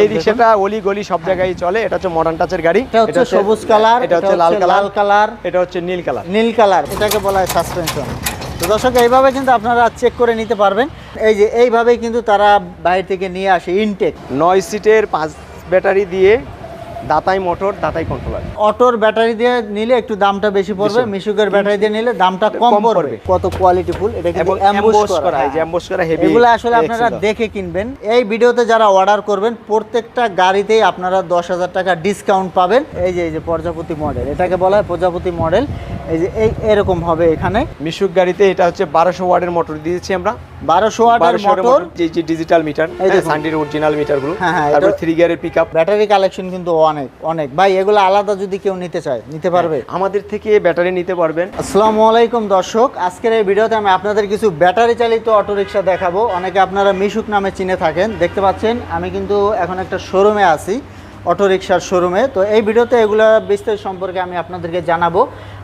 এই রিক্সাটা অলি গলি সব জায়গায় চলে। এটা হচ্ছে মডার্ন টাচের গাড়ি। এটা হচ্ছে সবুজ কালার এটা হচ্ছে লাল কালার। লাল কালার। এটা হচ্ছে নীল কালার। নীল কালার এটাকে বলা হয় সাসপেনশন তো দর্শক এইভাবে কিন্তু আপনারা চেক করে নিতে পারবেন। এই যে এইভাবেই কিন্তু তারা বাইরে থেকে নিয়ে আসে ইনটেক নয় সিটের পাঁচ ব্যাটারি দিয়ে দাতাই মোটর দাতাই কন্ট্রোলার অটোর ব্যাটারি দিয়ে নিলে একটু দামটা বেশি পড়বে মিশুকের ব্যাটারি দিয়ে নিলে দামটা কম পড়বে। কত কোয়ালিটি ফুল এটা কিন্তু করা এই যে হ্যাঁ। করা হেভি এগুলো আসলে আপনারা দেখে কিনবেন। এই ভিডিওতে যারা অর্ডার করবেন প্রত্যেকটা গাড়িতেই আপনারা দশ হাজার টাকা ডিসকাউন্ট পাবেন। এই যে এই যে প্রজাপতি মডেল এটাকে বলা হয় প্রজাপতি মডেল এই যে এই এরকম হবে এখানে। মিশুক গাড়িতে এটা হচ্ছে বারোশো ওয়ার্ডের মোটর দিয়েছি আমরা। বারোশো ওয়াটের মোটর যে যে ডিজিটাল মিটার। সানডির অরিজিনাল মিটারগুলো। হ্যাঁ, হ্যাঁ, তারপর থ্রি গিয়ারের পিক আপ ব্যাটারি কালেকশন কিন্তু অনেক অনেক। ভাই এগুলো আলাদা যদি কেউ নিতে চায় নিতে পারবে? আমাদের থেকে ব্যাটারি নিতে পারবেন। আসসালামু আলাইকুম দর্শক। আজকের এই ভিডিওতে আমি আপনাদের কিছু ব্যাটারি চালিত অটোরিকশা দেখাবো। অনেকে আপনারা মিশুক নামে চিনে থাকেন। দেখতে পাচ্ছেন আমি কিন্তু এখন একটা শোরুমে আছি অটোরিকশার শোরুমে তো এই ভিডিওতে এগুলো বিস্তারিত সম্পর্কে আমি আপনাদেরকে জানাব।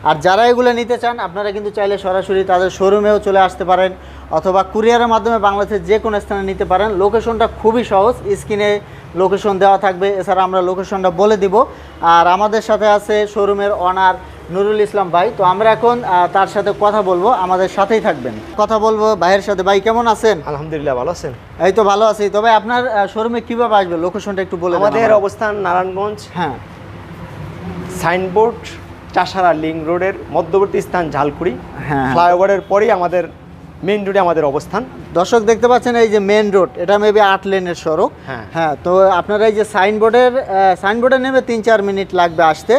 আর যারা এগুলো নিতে চান আপনারা কিন্তু চাইলে সরাসরি তাদের শোরুমেও চলে আসতে পারেন অথবা কুরিয়ারের মাধ্যমে বাংলাদেশের যে কোনো স্থানে নিতে পারেন। লোকেশনটা খুবই সহজ স্ক্রিনে লোকেশন দেওয়া থাকবে। এছাড়া আমরা লোকেশনটা বলে দিব। আর আমাদের সাথে আছে শোরুমের অনার নুরুল ইসলাম ভাই। তো আমরা এখন তার সাথে কথা বলব আমাদের সাথেই থাকবেন। কথা বলব ভাইয়ের সাথে। ভাই কেমন আছেন? আলহামদুলিল্লাহ ভালো আছেন? এই তো ভালো আছি। তবে আপনার শোরুমে কীভাবে আসবে? লোকেশনটা একটু বলে আমাদের। অবস্থান নারায়ণগঞ্জ। হ্যাঁ। সাইনবোর্ড চাষারা লিং রোডের মধ্যবর্তী স্থান ঝালকুড়ি। হ্যাঁ। ফ্লাইওভারের পরেই আমাদের মেন রোডে আমাদের অবস্থান। দর্শক দেখতে পাচ্ছেন এই যে মেন রোড এটা মেবি আট লেনের সড়ক। হ্যাঁ। হ্যাঁ তো আপনারা এই যে সাইনবোর্ডের সাইনবোর্ডে নেমে তিন চার মিনিট লাগবে আসতে।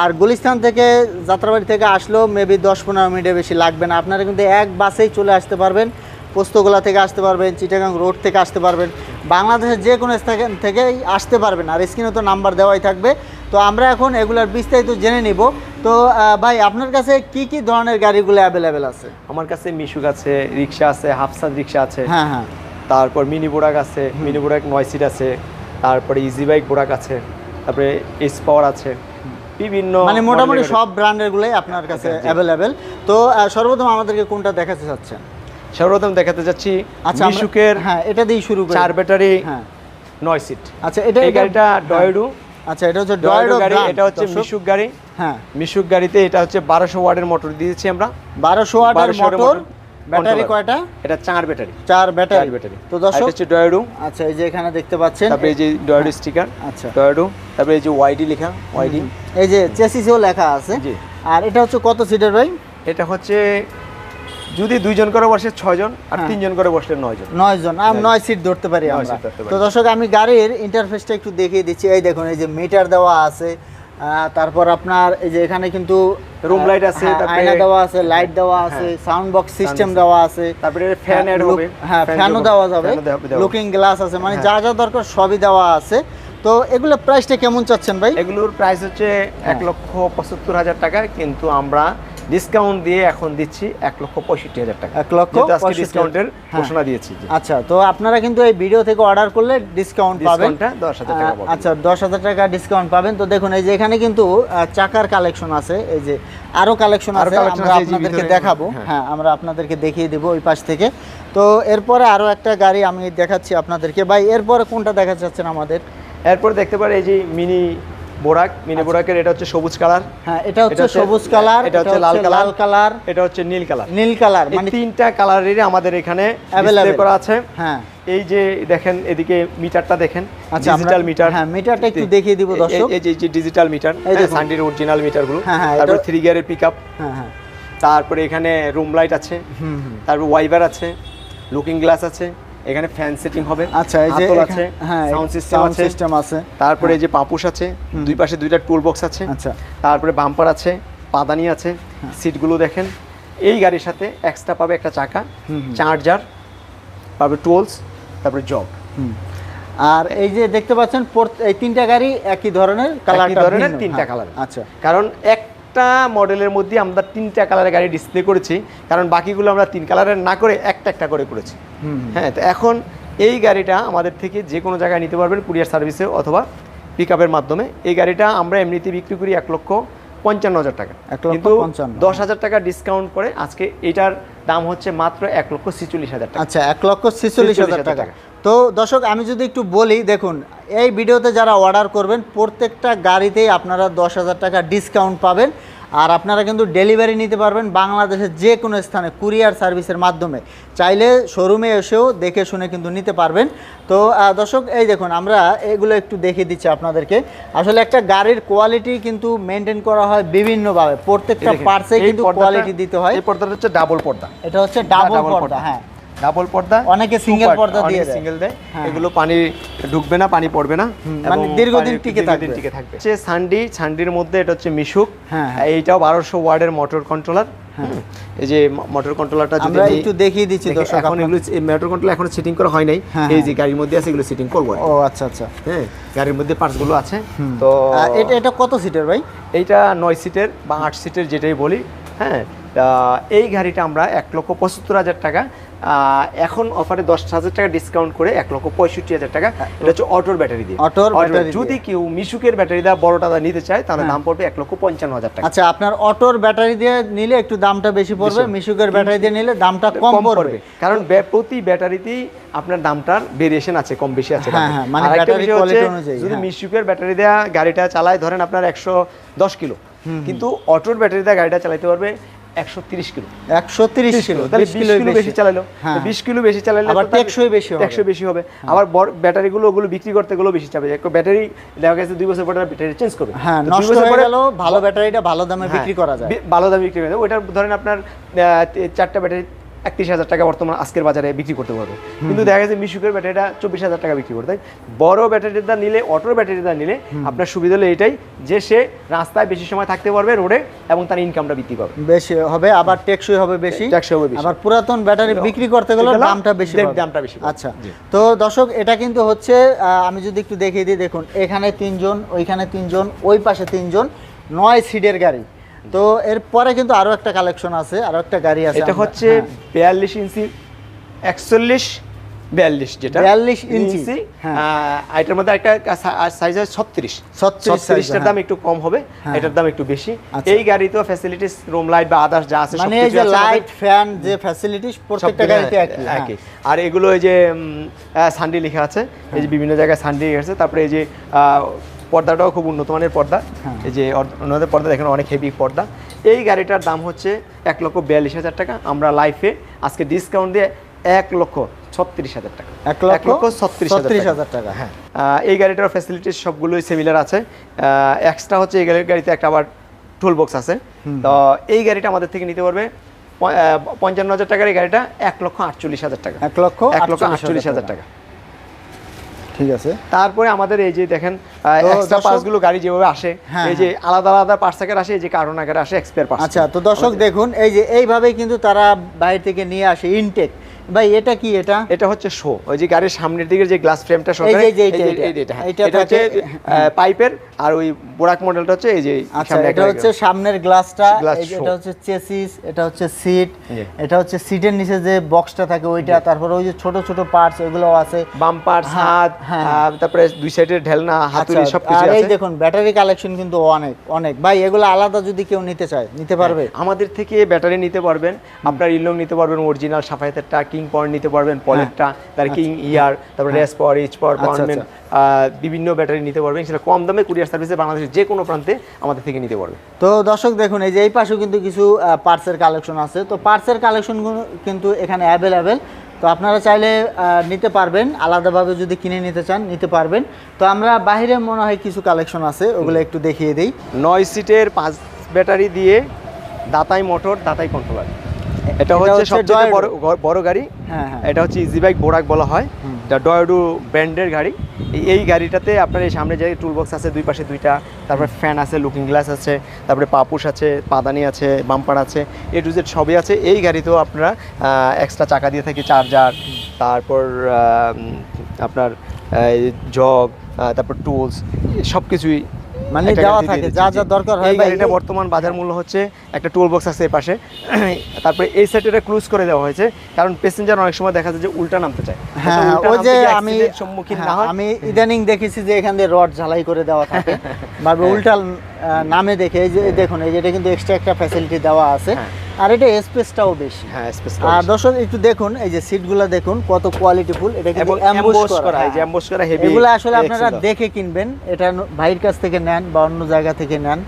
আর গুলিস্তান থেকে যাত্রাবাড়ি থেকে আসলেও মেবি দশ পনেরো মিনিটের বেশি লাগবে না। আপনারা কিন্তু এক বাসেই চলে আসতে পারবেন। পোস্তগোলা থেকে আসতে পারবেন চিটাগাং রোড থেকে আসতে পারবেন। বাংলাদেশের যে কোনো স্থান থেকেই আসতে পারবেন। আর স্ক্রিনে তো নাম্বার দেওয়াই থাকবে। তো আমরা এখন এগুলার বিস্তারিত জেনে নিব। তো ভাই আপনার কাছে কি কি ধরনের গাড়িগুলো অ্যাভেলেবেল আছে? আমার কাছে মিশুক আছে রিক্সা আছে হাফসাদ রিক্সা আছে হ্যাঁ হ্যাঁ। তারপর মিনি বোরাক আছে মিনি বোরাক নয় সিট আছে তারপরে ইজি বাইক বোরাক আছে তারপরে এস পাওয়ার আছে বিভিন্ন মানে মোটামুটি সব ব্র্যান্ডের গুলোই আপনার কাছে জি। অ্যাভেলেবেল তো সর্বপ্রথম আমাদেরকে কোনটা দেখাতে চাচ্ছেন? সর্বপ্রথম দেখাতে যাচ্ছি আচ্ছা মিশুকের হ্যাঁ এটা দিয়ে শুরু করি। চার ব্যাটারি হ্যাঁ। নয় সিট। আচ্ছা এটা এই গাড়িটা হ্যাঁ। ডয়েডু আচ্ছা এটা হচ্ছে ডয়েডো গাড়ি এটা হচ্ছে মিশুক গাড়ি। হ্যাঁ। মিশুক গাড়িতে এটা হচ্ছে বারোশো ওয়ার্ডের মোটর দিয়েছি আমরা। বারোশো ওয়াটের মোটর ব্যাটারি। কয়টা? এটা চার ব্যাটারি। চার ব্যাটারি। ব্যাটারি। তো দর্শক হচ্ছে ডয়েডু আচ্ছা এই যে এখানে দেখতে পাচ্ছেন। তারপরে এই যে ডয়েডু স্টিকার আচ্ছা। ডয়েডু তারপরে এই যে ওয়াইডি লেখা ওয়াইডি এই যে চেসিসেও লেখা আছে। জি। আর এটা হচ্ছে কত সিটের ভাই? এটা হচ্ছে যদি দুইজন করে বসে ছয়জন আর হ্যাঁ। তিনজন করে বসলে নয় জন নয় জন আর নয় সিট ধরতে পারি আমরা। তো দর্শক আমি গাড়ির ইন্টারফেসটা একটু দেখিয়ে দিচ্ছি। এই দেখুন এই যে মিটার দেওয়া আছে। তারপর আপনার এই যে এখানে কিন্তু রুম লাইট আছে, হ্যাঁ, আয়না দেওয়া আছে লাইট দেওয়া আছে সাউন্ড বক্স সিস্টেম দেওয়া আছে তারপরে ফ্যান এর হবে হ্যাঁ ফ্যানও দেওয়া যাবে। লুকিং গ্লাস আছে মানে হ্যাঁ। যা যা দরকার সবই দেওয়া আছে তো এগুলো প্রাইসটা কেমন চাচ্ছেন ভাই এগুলোর প্রাইস হচ্ছে। এক লক্ষ পঁচাত্তর হাজার টাকা কিন্তু আমরা ডিসকাউন্ট দিয়ে এখন দিচ্ছি এক লক্ষ পঁয়ষট্টি হাজার টাকা। এক লক্ষ ডিসকাউন্টের। ঘোষণা দিয়েছি আচ্ছা তো আপনারা কিন্তু এই ভিডিও থেকে অর্ডার করলে ডিসকাউন্ট পাবেন। দশ হাজার টাকা আচ্ছা দশ হাজার টাকা ডিসকাউন্ট পাবেন। তো দেখুন এই যে এখানে কিন্তু চাকার কালেকশন আছে। এই যে আরও কালেকশন আছে আমরা আপনাদেরকে দেখাবো। হ্যাঁ। হ্যাঁ আমরা আপনাদেরকে দেখিয়ে দেবো ওই পাশ থেকে। তো এরপরে আরও একটা গাড়ি আমি দেখাচ্ছি আপনাদেরকে। ভাই এরপরে কোনটা দেখা যাচ্ছেন আমাদের? এরপর দেখতে পারে এই যে মিনি বোরাক মিনি বোরাকের এটা হচ্ছে সবুজ কালার। হ্যাঁ এটা হচ্ছে সবুজ কালার এটা হচ্ছে লাল কালার। লাল কালার। এটা হচ্ছে নীল কালার। নীল কালার মানে তিনটা কালারেরই আমাদের এখানে Available। করা আছে। হ্যাঁ। এই যে দেখেন এদিকে মিটারটা দেখেন আচ্ছা, ডিজিটাল মিটার হ্যাঁ, মিটারটা একটু দেখিয়ে দিব দর্শক। এই যে এই যে ডিজিটাল মিটার এই দেখুন। সানডির অরিজিনাল মিটারগুলো তারপর থ্রি গিয়ারের পিকআপ হ্যাঁ হ্যাঁ। তারপরে এখানে রুম লাইট আছে। হুম হুম। তারপর ওয়াইবার আছে। লুকিং গ্লাস আছে। এখানে ফ্যান সেটিং হবে আচ্ছা এই যে আছে হ্যাঁ সাউন্ড সিস্টেম আছে সিস্টেম আছে। তারপরে এই যে পাপুস আছে দুই পাশে দুইটা টুল বক্স আছে আচ্ছা। তারপরে বাম্পার আছে পাদানি আছে সিটগুলো দেখেন। এই গাড়ির সাথে এক্সট্রা পাবে একটা চাকা। চার্জার পাবে টুলস তারপরে জব হুম। আর এই যে দেখতে পাচ্ছেন এই তিনটা গাড়ি একই ধরনের কালার ধরনের তিনটা কালার আচ্ছা। কারণ একটা মডেলের মধ্যে আমরা তিনটা কালারের গাড়ি ডিসপ্লে করেছি কারণ বাকিগুলো আমরা তিন কালারের না করে একটা একটা করে করেছি। হ্যাঁ তো এখন এই গাড়িটা আমাদের থেকে যে কোনো জায়গায় নিতে পারবেন কুরিয়ার সার্ভিসে অথবা পিক মাধ্যমে এই গাড়িটা আমরা এমনিতে বিক্রি করি এক লক্ষ পঞ্চান্ন হাজার টাকা এক লক্ষ কিন্তু পঞ্চান্ন। দশ হাজার টাকা ডিসকাউন্ট করে আজকে এটার দাম হচ্ছে মাত্র এক লক্ষ ছিচল্লিশ হাজার টাকা আচ্ছা এক লক্ষ ছেচল্লিশ হাজার 46,000 টাকা টাকা। তো দর্শক আমি যদি একটু বলি দেখুন এই ভিডিওতে যারা অর্ডার করবেন প্রত্যেকটা গাড়িতেই আপনারা দশ হাজার টাকা ডিসকাউন্ট পাবেন। আর আপনারা কিন্তু ডেলিভারি নিতে পারবেন বাংলাদেশের যে কোনো স্থানে কুরিয়ার সার্ভিসের মাধ্যমে। চাইলে শোরুমে এসেও দেখে শুনে কিন্তু নিতে পারবেন। তো দর্শক এই দেখুন আমরা এগুলো একটু দেখিয়ে দিচ্ছি আপনাদেরকে। আসলে একটা গাড়ির কোয়ালিটি কিন্তু মেনটেন করা হয় বিভিন্নভাবে। প্রত্যেকটা পার্টসে কিন্তু কোয়ালিটি দিতে হয়। এই পর্দাটা হচ্ছে ডাবল পর্দা। এটা হচ্ছে ডাবল পর্দা পর্দা। হ্যাঁ। ডাবল পর্দা অনেকে single পর্দা দিয়ে দেয়। সিঙ্গেল দেয়। হ্যাঁ। এগুলো পানি ঢুকবে না পানি পড়বে না। মানে দীর্ঘদিন টিকে থাকবে। টিকে থাকবে। হচ্ছে সান্ডি সান্ডির মধ্যে এটা হচ্ছে মিশুক। হ্যাঁ, হ্যাঁ। এইটাও বারোশো ওয়ার্ডের মোটর কন্ট্রোলার এই যে মোটর কন্ট্রোলারটা যদি আমরা একটু দেখিয়ে দিচ্ছি দর্শক এখন এগুলো মোটর কন্ট্রোল এখনও সেটিং করা হয় নাই। এই। যে গাড়ির মধ্যে আছে এগুলো সেটিং করব ও আচ্ছা আচ্ছা। হ্যাঁ গাড়ির মধ্যে পার্টসগুলো আছে তো এটা এটা কত সিটের ভাই? এইটা নয় সিটের বা আট সিটের যেটাই বলি। হ্যাঁ এই গাড়িটা আমরা এক লক্ষ পঁচাত্তর হাজার টাকা এখন অফারে দশ হাজার টাকা ডিসকাউন্ট করে এক লক্ষ পঁয়ষট্টি হাজার টাকা। এটা হচ্ছে অটোর ব্যাটারি দিয়ে। অটোর ব্যাটারি যদি কেউ মিশুকের ব্যাটারি দা বড়টা দা নিতে চায় তাহলে হ্যাঁ। দাম পড়বে এক লক্ষ পঞ্চান্ন হাজার টাকা। আচ্ছা আপনার অটোর ব্যাটারি দিয়ে নিলে একটু দামটা বেশি পড়বে মিশুকের ব্যাটারি দিয়ে নিলে দামটা কম পড়বে। কারণ প্রতি ব্যাটারিতেই আপনার দামটার ভেরিয়েশন আছে কম বেশি আছে হ্যাঁ। হ্যাঁ, মানে ব্যাটারি বিষয় অনুযায়ী, যদি হ্যাঁ। মিশুকের ব্যাটারি দেওয়া গাড়িটা চালায় ধরেন আপনার একশো দশ কিলো কিন্তু অটোর ব্যাটারি দেওয়া গাড়িটা চালাতে পারবে একশো তিরিশ কিলো। একশো তিরিশ কিলো তাহলে বিশ কিলো বেশি চালালো হ্যাঁ। বিশ কিলো বেশি চালালে আবার টেকসই বেশি হবে। টেকসই বেশি হবে। আবার ব্যাটারিগুলো ওগুলো বিক্রি করতে গেলেও বেশি চাবে ব্যাটারি দেখা গেছে দুই বছর পরে ব্যাটারি চেঞ্জ করবে। হ্যাঁ নষ্ট হয়ে গেল ভালো ব্যাটারিটা ভালো দামে হ্যাঁ, বিক্রি করা যায়। ভালো দামে বিক্রি করে যায়। ওইটার ধরেন আপনার চারটা ব্যাটারি একত্রিশ হাজার টাকা বর্তমান আজকের বাজারে বিক্রি করতে পারবে। কিন্তু দেখা গেছে মিশুকের ব্যাটারিটা চব্বিশ হাজার টাকা বিক্রি করতে বড় ব্যাটারিটা নিলে অটোর ব্যাটারিটা নিলে আপনার সুবিধা হলো এটাই যে সে রাস্তায় বেশি সময় থাকতে পারবে রোডে এবং তার ইনকামটা বৃদ্ধি পাবে। বেশি হবে আবার টেকসই হবে বেশি। টেকসই হবে আবার পুরাতন ব্যাটারি বিক্রি করতে গেলে দামটা বেশি দাম- দামটা বেশি আচ্ছা তো দর্শক এটা কিন্তু হচ্ছে আমি যদি একটু দেখিয়ে দিই দেখুন এখানে তিনজন ওইখানে তিনজন ওই পাশে তিনজন নয় সিডের গাড়ি। তো এরপরে কিন্তু আরও একটা কালেকশন আছে আরও একটা গাড়ি আছে এটা হচ্ছে হ্যাঁ। বিয়াল্লিশ ইঞ্চি একচল্লিশ বিয়াল্লিশ যেটা 42 ইঞ্চি, হ্যাঁ। এটার মধ্যে একটা সাইজ হয় ছত্রিশ 36 ছত্রিশটার size, দাম একটু কম হবে হ্যাঁ। এটার দাম একটু বেশি আচ্ছা। এই গাড়িতেও ফ্যাসিলিটিস রুম লাইট বা আদার্স যা আছে মানে এই যে আছে। লাইট ফ্যান যে ফ্যাসিলিটিস প্রত্যেকটা গাড়িতে একই হ্যাঁ। আর এগুলো এই যে সানডি লেখা আছে এই যে বিভিন্ন জায়গায় সানডি আছে তারপরে এই যে পর্দাটাও খুব উন্নত মানের পর্দা। হ্যাঁ। এই যে ওনাদের পর্দা দেখেন অনেক হেভি পর্দা। এই গাড়িটার দাম হচ্ছে এক লক্ষ বিয়াল্লিশ হাজার টাকা। আমরা লাইফে আজকে ডিসকাউন্ট দিয়ে এক লক্ষ ছত্রিশ হাজার টাকা। এক লক্ষ ছত্রিশ ছত্রিশ হাজার টাকা হ্যাঁ। এই গাড়িটার ফ্যাসিলিটিস সবগুলোই সিমিলার আছে। এক্সট্রা হচ্ছে এই গাড়ির গাড়িতে একটা আবার টুল বক্স আছে। তো এই গাড়িটা আমাদের থেকে নিতে পারবে পঞ্চান্ন হাজার টাকার এই গাড়িটা এক লক্ষ আটচল্লিশ হাজার টাকা। এক লক্ষ এক লক্ষ আটচল্লিশ হাজার টাকা। ঠিক আছে। তারপরে আমাদের এই যে দেখেন এক্সট্রা পার্টসগুলো গাড়ি যেভাবে আসে হ্যাঁ, এই যে আলাদা আলাদা পার্টস আকারে আসে এই যে কার্টন আকারে আসে এক্সপায়ার পার্টস আচ্ছা তো দর্শক দেখুন এই যে এইভাবেই কিন্তু তারা বাইরে থেকে নিয়ে আসে ইনটেক ভাই এটা কি এটা? এটা হচ্ছে শো। ওই যে গাড়ির সামনের দিকে যে গ্লাস ফ্রেমটা শো এই যে- এটা, হ্যাঁ। এটা হচ্ছে পাইপের আর ওই বোরাক মডেলটা হচ্ছে এই যে আচ্ছা সামনে এটা হচ্ছে সামনের গ্লাসটা। এটা হচ্ছে চেসিস এটা হচ্ছে সিট এটা হচ্ছে সিটের নিচে যে বক্সটা থাকে ওইটা তারপর ওই যে ছোট ছোট পার্টস এগুলো আছে। বাম্পার হ্যাঁ, হাত হ্যাঁ। তারপরে দুই সাইডের ঢেলনা হাতুড়ি সব সবকিছু আর এই দেখুন ব্যাটারি কালেকশন কিন্তু অনেক অনেক। ভাই এগুলো আলাদা যদি কেউ নিতে চায় নিতে পারবে? আমাদের থেকে ব্যাটারি নিতে পারবেন। আপনার ইলং নিতে পারবেন অরিজিনাল সাফায়াতেরটা কিং পয়েন্ট নিতে পারবেন পলেটটা তার কিং ইয়ার তারপরে রেস পাওয়ার এইচ পাওয়ার আচ্ছা, পাওয়ারমেন্ট বিভিন্ন ব্যাটারি নিতে পারবেন সেটা কম দামে কুরিয়ার সার্ভিসে বাংলাদেশের যে কোনো প্রান্তে আমাদের থেকে নিতে পারবেন। তো দর্শক দেখুন এই যে এই পাশেও কিন্তু কিছু পার্টসের কালেকশন আছে। তো পার্টসের কালেকশনগুলো কিন্তু এখানে অ্যাভেলেবেল তো আপনারা চাইলে নিতে পারবেন আলাদাভাবে যদি কিনে নিতে চান নিতে পারবেন। তো আমরা বাইরে মনে হয় কিছু কালেকশন আছে ওগুলো একটু দেখিয়ে দিই। নয় সিটের পাঁচ ব্যাটারি দিয়ে দাতাই মোটর দাতাই কন্ট্রোলার এটা হচ্ছে সবচেয়ে বড় বড় গাড়ি। হ্যাঁ হ্যাঁ। এটা হচ্ছে ইজি বাইক বোরাক বলা হয়। এটা ডয়েডু ব্র্যান্ডের গাড়ি। এই- এই গাড়িটাতে আপনার এই সামনে যে টুল বক্স আছে দুই পাশে দুইটা তারপরে ফ্যান আছে লুকিং গ্লাস আছে তারপরে পাপুস আছে পাদানি আছে বাম্পার আছে এ টু জেড সবই আছে। এই গাড়িতেও আপনারা এক্সট্রা চাকা দিয়ে থাকি চার্জার তারপর আপনার জগ তারপর টুলস সব কিছুই মানে দেওয়া থাকে, যা যা দরকার হয় ভাই। এটা গাড়িটা বর্তমান বাজার মূল্য হচ্ছে একটা টুল বক্স আছে এই পাশে। তারপরে এই সাইডে ক্লোজ করে দেওয়া হয়েছে কারণ প্যাসেঞ্জার অনেক সময় দেখা যায় যে উল্টা নামতে চায়। হ্যাঁ হ্যাঁ, উল্টা ওই যে আমি সম্মুখীন না হ্যাঁ, হয়। আমি ইদানিং দেখেছি যে এখান দিয়ে রড ঝালাই করে দেওয়া থাকে। বা উল্টা আহ, নামে দেখে এই যে দেখুন এই যে এটা কিন্তু এক্সট্রা একটা ফ্যাসিলিটি দেওয়া আছে। হ্যাঁ। আর এটা স্পেসটাও বেশি। হ্যাঁ স্পেস আর দর্শক একটু দেখুন এই যে সিটগুলো দেখুন কত কোয়ালিটিফুল এটা কিন্তু এমবোস করা এই যে হ্যাঁ। এমবোস করা হেভি এগুলো আসলে আপনারা দেখে কিনবেন এটা ভাইয়ের কাছ থেকে নেন বা অন্য জায়গা থেকে নেন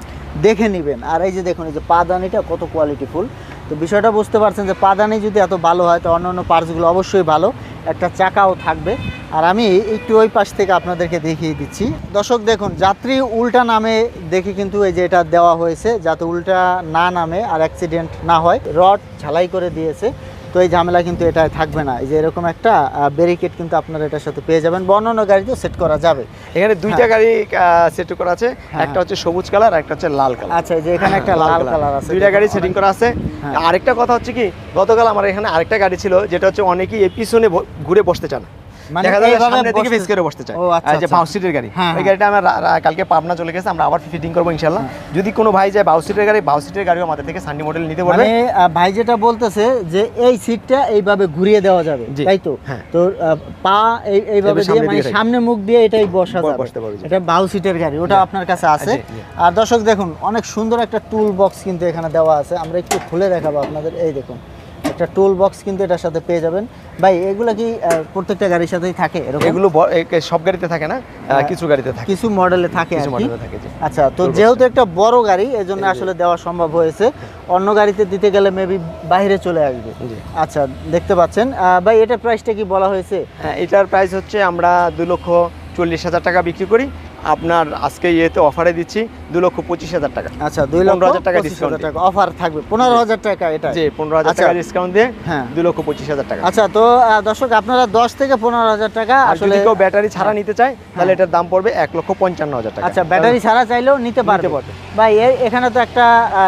দেখে নেবেন। আর এই যে দেখুন এই যে পাদানিটা কত কোয়ালিটিফুল তো বিষয়টা বুঝতে পারছেন যে পাদানি যদি এত ভালো হয় তো অন্য অন্য পার্টসগুলো অবশ্যই ভালো। একটা চাকাও থাকবে। আর আমি একটু ওই পাশ থেকে আপনাদেরকে দেখিয়ে দিচ্ছি। দর্শক, দেখুন, যাত্রী উল্টা নামে দেখে কিন্তু এই যে এটা দেওয়া হয়েছে, যাতে উল্টা না নামে আর অ্যাক্সিডেন্ট না হয়। রড ঝালাই করে দিয়েছে। তো এই ঝামেলা কিন্তু এটা থাকবে না। এই যে এরকম একটা ব্যারিকেড কিন্তু আপনারা এটার সাথে পেয়ে যাবেন বা অন্যান্য গাড়িতেও সেট করা যাবে। এখানে দুইটা গাড়ি সেট করা আছে। হ্যাঁ। একটা হচ্ছে সবুজ কালার আর একটা হচ্ছে লাল কালার আচ্ছা যে এখানে একটা লাল কালার আছে। দুইটা গাড়ি সেটিং করা আছে। হ্যাঁ। আরেকটা কথা হচ্ছে কি গতকাল আমার এখানে আরেকটা গাড়ি ছিল যেটা হচ্ছে অনেকেই এই পিছনে ঘুরে বসতে চান দেখা যায় সামনের দিকে ফেস করে বসতে চায়। ও, আর যে। বাউ সিটের গাড়ি। ওই। গাড়িটা আমরা রা- রা- কালকে পাবনা চলে গেছে আমরা আবার ফিটিং করব ইনশাল্লাহ। যদি কোনো ভাই যায় বাউ সিটের গাড়ি বাউ সিটের গাড়িও আমাদের থেকে সান্ডি মডেল নিতে পারবে। মানে ভাই যেটা বলতেছে যে এই সিটটা এইভাবে ঘুরিয়ে দেওয়া যাবে তাই তো? হ্যাঁ। তো পা এই এইভাবে দিয়ে মানে সামনে মুখ দিয়ে এটাই বসা ব- যাবে। বসতে পারবে, জি। এটা বাউ সিটের গাড়ি ওটা আপনার কাছে আছে। আর দর্শক দেখুন অনেক সুন্দর একটা টুল বক্স কিন্তু এখানে দেওয়া আছে। আমরা একটু খুলে দেখাবো আপনাদের। এই দেখুন একটা টুল বক্স কিন্তু এটার সাথে পেয়ে যাবেন। ভাই এগুলা কি প্রত্যেকটা গাড়ির সাথেই থাকে এরকম? এগুলো সব গাড়িতে থাকে না? কিছু গাড়িতে থাকে। কিছু মডেলে থাকে কিছু আর কি। থাকে আচ্ছা তো যেহেতু একটা বড় গাড়ি এজন্য আসলে দেওয়া সম্ভব হয়েছে। অন্য গাড়িতে দিতে গেলে মেবি বাইরে চলে আসবে। আচ্ছা দেখতে পাচ্ছেন। ভাই এটা প্রাইসটা কি বলা হয়েছে? হ্যাঁ এটার প্রাইস হচ্ছে আমরা দু লক্ষ চল্লিশ হাজার টাকা বিক্রি করি। আপনার আজকে ইয়েতে অফারে দিচ্ছি দু লক্ষ পঁচিশ হাজার টাকা। আচ্ছা দুই লক্ষ 15,000 টাকা পঁচিশ discount হাজার টাকা অফার থাকবে পনেরো হাজার টাকা এটা যে পনেরো হাজার আচ্ছা। টাকা ডিসকাউন্ট দিয়ে হ্যাঁ। দু লক্ষ পঁচিশ হাজার টাকা। আচ্ছা তো দর্শক আপনারা দশ থেকে পনেরো হাজার টাকা আসলে কেউ ব্যাটারি ছাড়া নিতে চায় তাহলে এটার দাম পড়বে এক লক্ষ পঞ্চান্ন হাজার টাকা। আচ্ছা ব্যাটারি ছাড়া চাইলেও নিতে পারবে। পারবে। ভাই এখানে তো একটা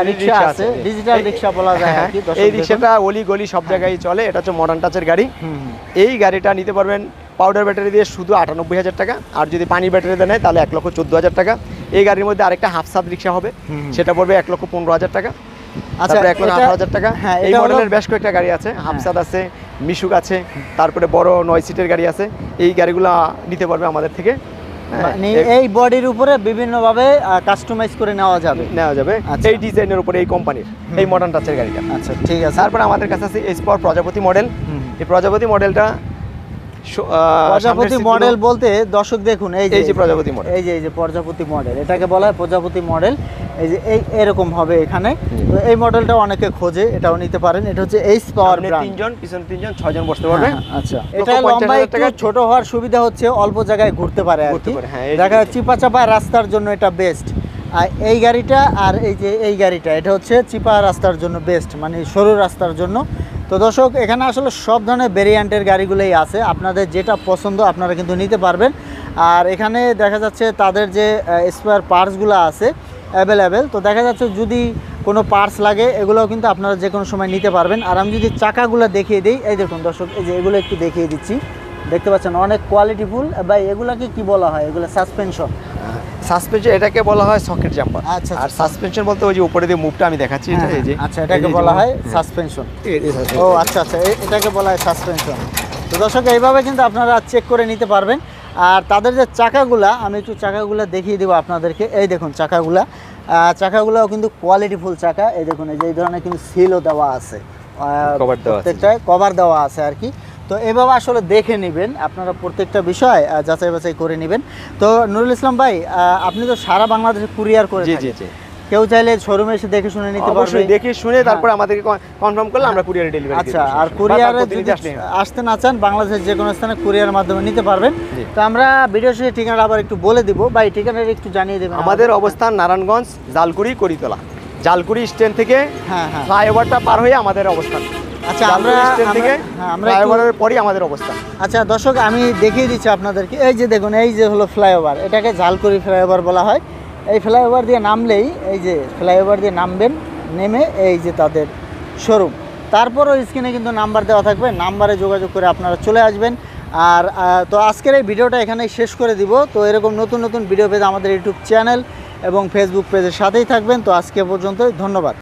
রিক্সা আছে ডিজিটাল রিক্সা বলা যায় হ্যাঁ, এই রিক্সাটা অলি গলি সব জায়গায় চলে এটা হচ্ছে মডার্ন টাচের গাড়ি। এই গাড়িটা নিতে পারবেন পাউডার ব্যাটারি দিয়ে শুধু আটানব্বই হাজার টাকা আর যদি পানি ব্যাটারি দিয়ে নেয় তাহলে এক লক্ষ চোদ্দ হাজার টাকা। এই গাড়ির মধ্যে আরেকটা হাফ সাব রিক্সা হবে সেটা পড়বে এক লক্ষ পনেরো হাজার টাকা। আচ্ছা এক লক্ষ আঠারো হাজার টাকা। হ্যাঁ এই মডেলের বেশ কয়েকটা গাড়ি আছে হাফসাদ আছে মিশুক আছে তারপরে বড় নয় সিটের গাড়ি আছে। এই গাড়িগুলো নিতে পারবে আমাদের থেকে। হ্যাঁ, মানে এই বডির উপরে বিভিন্নভাবে কাস্টমাইজ করে নেওয়া যাবে। নেওয়া যাবে। আচ্ছা। এই ডিজাইনের উপরে এই কোম্পানির এই মডার্ন টাচের গাড়িটা। আচ্ছা ঠিক আছে। তারপরে আমাদের কাছে আছে এসপর প্রজাপতি মডেল এই প্রজাপতি মডেলটা প্রজাপতি মডেল বলতে দর্শক দেখুন এই যে প্রজাপতি মডেল এই যে এই যে প্রজাপতি মডেল এটাকে বলা হয় প্রজাপতি মডেল এই যে এই এরকম হবে এখানে। তো এই মডেলটা অনেকে খোঁজে এটাও নিতে পারেন এটা হচ্ছে এইচ পাওয়ার ব্র্যান্ড তিনজন পিছনে তিনজন ছয়জন বসতে পারবে। আচ্ছা। লক্ষ এটা লম্বা একটু ছোট হওয়ার সুবিধা হচ্ছে অল্প জায়গায় ঘুরতে পারে আর কি। হ্যাঁ, দেখা। চিপা চাপা রাস্তার জন্য এটা বেস্ট আর এই গাড়িটা আর এই যে এই গাড়িটা এটা হচ্ছে চিপা রাস্তার জন্য বেস্ট মানে সরু রাস্তার জন্য। তো দর্শক, এখানে আসলে সব ধরনের ভেরিয়েন্টের গাড়িগুলোই আছে। আপনাদের যেটা পছন্দ আপনারা কিন্তু নিতে পারবেন। আর এখানে দেখা যাচ্ছে তাদের যে স্পেয়ার পার্টসগুলো আছে অ্যাভেলেবেল তো দেখা যাচ্ছে যদি কোনো পার্টস লাগে, এগুলোও কিন্তু আপনারা যে কোনো সময় নিতে পারবেন। আর আমি যদি চাকাগুলো দেখিয়ে দিই, এই দেখুন দর্শক, এই যে এগুলো একটু দেখিয়ে দিচ্ছি। দেখতে পাচ্ছেন, অনেক কোয়ালিটিফুল বা এগুলাকে কি বলা হয়? এগুলো সাসপেনশন সাসপেনশন এটাকে বলা হয় সকেট জাম্পার আচ্ছা, আর সাসপেনশন বলতে ওই যে উপরে দিয়ে মুভটা আমি দেখাচ্ছি এটা এই যে। আচ্ছা এটাকে বলা হয় হ্যাঁ, সাসপেনশন suspension। ও আচ্ছা আচ্ছা এটাকে বলা হয় সাসপেনশন তো দর্শক এইভাবে কিন্তু আপনারা চেক করে নিতে পারবেন। আর তাদের যে চাকাগুলা আমি একটু চাকাগুলা দেখিয়ে দেবো আপনাদেরকে। এই দেখুন চাকাগুলা। চাকাগুলোও কিন্তু কোয়ালিটিফুল চাকা। এই দেখুন এই যে এই ধরনের কিন্তু সিলও দেওয়া আছে। প্রত্যেকটায় কভার দেওয়া আছে আর কি। তো এভাবে আসলে দেখে নেবেন আপনারা প্রত্যেকটা বিষয় যাচাই বাছাই করে নেবেন। তো নুরুল ইসলাম ভাই আপনি তো সারা বাংলাদেশে কুরিয়ার করে জি জি জি। কেউ চাইলে শোরুমে এসে দেখে শুনে নিতে পারবে। দেখে শুনে তারপর আমাদেরকে কনফার্ম করলে আমরা কুরিয়ারে ডেলিভারি আচ্ছা আর কুরিয়ারে যদি আসতে না চান বাংলাদেশের যে কোনো স্থানে কুরিয়ার মাধ্যমে নিতে পারবেন। তো আমরা ভিডিও শেষে ঠিকানা আবার একটু বলে দিব। বা এই ঠিকানাটা একটু জানিয়ে দেবেন আমাদের। অবস্থান নারায়ণগঞ্জ জালকুড়ি করিতলা। জালকুড়ি স্ট্যান্ড থেকে হ্যাঁ হ্যাঁ। ফ্লাইওভারটা পার হয়ে আমাদের অবস্থান। আচ্ছা আমরা থেকে হ্যাঁ, ফ্লাইওভারের পরই আমাদের অবস্থান আচ্ছা দর্শক আমি দেখিয়ে দিচ্ছি আপনাদেরকে। এই যে দেখুন এই যে হলো ফ্লাইওভার এটাকে ঝালকুড়ি ফ্লাইওভার বলা হয়। এই ফ্লাইওভার দিয়ে নামলেই এই যে ফ্লাইওভার দিয়ে নামবেন নেমে এই যে তাদের শোরুম। তারপরও স্ক্রিনে কিন্তু নাম্বার দেওয়া থাকবে নাম্বারে যোগাযোগ করে আপনারা চলে আসবেন। আর তো আজকের এই ভিডিওটা এখানেই শেষ করে দিব। তো এরকম নতুন নতুন ভিডিও পেতে আমাদের ইউটিউব চ্যানেল এবং ফেসবুক পেজের সাথেই থাকবেন। তো আজকে পর্যন্তই ধন্যবাদ।